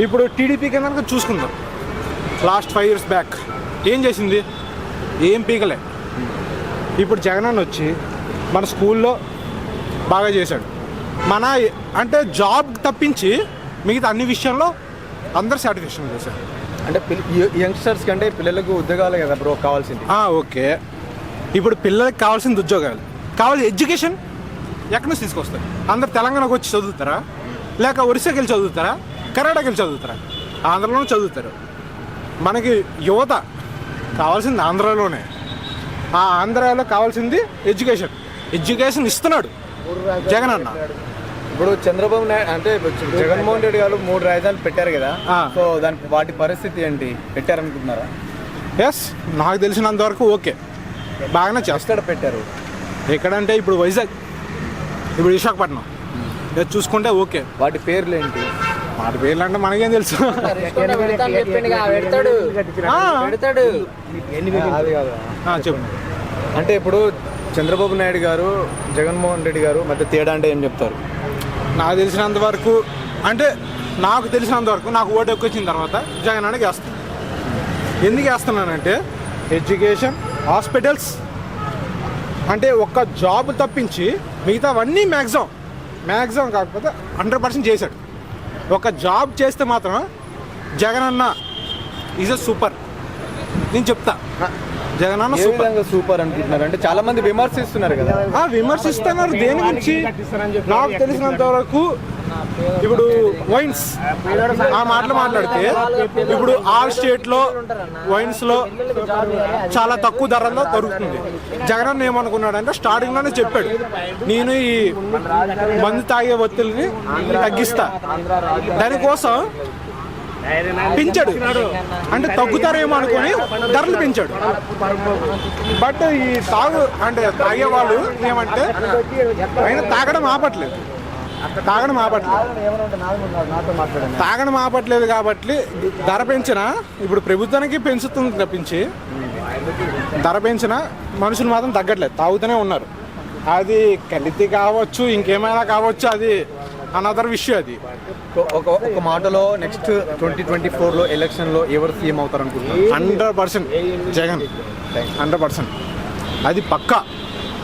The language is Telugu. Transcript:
ఇప్పుడు టీడీపీ కనుక చూసుకుందాం. లాస్ట్ ఫైవ్ ఇయర్స్ బ్యాక్ ఏం చేసింది? ఏం పీకలే. ఇప్పుడు జగన్ అన్న వచ్చి మన స్కూల్లో బాగా చేశాడు. మన అంటే జాబ్ తప్పించి మిగతా అన్ని విషయంలో అందరు సాటిస్ఫాక్షన్ చేశారు. అంటే యంగ్స్టర్స్ కంటే పిల్లలకు ఉద్యోగాలు కదా బ్రో కావాల్సింది. ఓకే. ఇప్పుడు పిల్లలకి కావాల్సింది ఉద్యోగాలు. కావాల్సిన ఎడ్యుకేషన్ ఎక్కడి నుంచి తీసుకొస్తారు? అందరు తెలంగాణకు వచ్చి చదువుతారా? లేక ఒరిస్సాకి వెళ్ళి చదువుతారా? కర్ణాటకకి వెళ్ళి చదువుతారా? ఆంధ్రలోనే చదువుతారు. మనకి యువత కావాల్సింది ఆంధ్రాలోనే. ఆ ఆంధ్రాలో కావాల్సింది ఎడ్యుకేషన్. ఎడ్యుకేషన్ ఇస్తున్నాడు జగన్ అన్న. ఇప్పుడు చంద్రబాబు నాయుడు అంటే జగన్మోహన్ రెడ్డి గారు మూడు రాజధానులు పెట్టారు కదా. సో దాని వాటి పరిస్థితి ఏంటి? పెట్టారనుకుంటున్నారా? ఎస్ నాకు తెలిసినంత వరకు ఓకే. బాగానే చేస్తాడు పెట్టారు? ఎక్కడంటే ఇప్పుడు వైజాగ్. ఇప్పుడు విశాఖపట్నం. చూసుకుంటే ఓకే. వాటి పేర్లు ఏంటి? మాట పేర్లు అంటే మనకేం తెలుసు? పెడతాడు. ఆ, పెడతాడు. అది కాదు. ఆ, చెప్పు. అంటే ఇప్పుడు చంద్రబాబు నాయుడు గారు జగన్మోహన్ రెడ్డి గారు మధ్య తేడా అంటే ఏం చెప్తారు? నాకు తెలిసినంత వరకు అంటే నాకు తెలిసినంత వరకు నాకు ఓటు ఎక్కువ వచ్చిన తర్వాత జగన్ అన్నకి వేస్తాను ఎందుకు వేస్తున్నానంటే ఎడ్యుకేషన్ హాస్పిటల్స్ అంటే ఒక్క జాబ్ తప్పించి మిగతావన్నీ మ్యాక్సిమం. మ్యాక్సిమం కాకపోతే హండ్రెడ్ పర్సెంట్ చేశాడు. ఒక జాబ్ చేస్తే మాత్రం జగన్ అన్న ఈజ్ అ సూపర్. నేను చెప్తా. జగన్ అన్న ఏ సూపర్. విధంగా సూపర్ అనుకుంటున్నారు? అంటే చాలా మంది విమర్శిస్తున్నారు కదా. ఆ, విమర్శిస్తున్నారు. దేని గురించి? నాకు తెలిసినంత వరకు ఇప్పుడు వైన్స్ ఆ మాటలు మాట్లాడితే ఇప్పుడు ఆ స్టేట్లో వైన్స్లో చాలా తక్కువ ధరల్లో దొరుకుతుంది. జగన్ ఏమనుకున్నాడంటే స్టార్టింగ్లోనే చెప్పాడు. నేను ఈ మందు తాగే ఒత్తిడిని తగ్గిస్తా. దానికోసం పెంచాడు. అంటే తగ్గుతారేమో అనుకుని ధరలు పెంచాడు. బట్ ఈ తాగు అంటే తాగే వాళ్ళు ఏమంటే ఆయన తాగడం ఆపట్లేదు. తాగడం ఆపట్లేదు. తాగడం ఆపట్లేదు కాబట్టి ధర పెంచిన ఇప్పుడు ప్రభుత్వానికి పెంచుతుంది తప్పించి ధర పెంచిన మనుషులు మాత్రం తగ్గట్లేదు. తాగుతూనే ఉన్నారు. అది కలితి కావచ్చు ఇంకేమైనా కావచ్చు అది అనదర్ విషయం అది. ఒక ఒక మాటలో నెక్స్ట్ ట్వంటీ ట్వంటీ ఫోర్లో ఎలక్షన్లో ఎవరు సీఎం అవుతారు అనుకుంటున్నారు? Hundred percent Jagan. Hundred percent. అది పక్కా.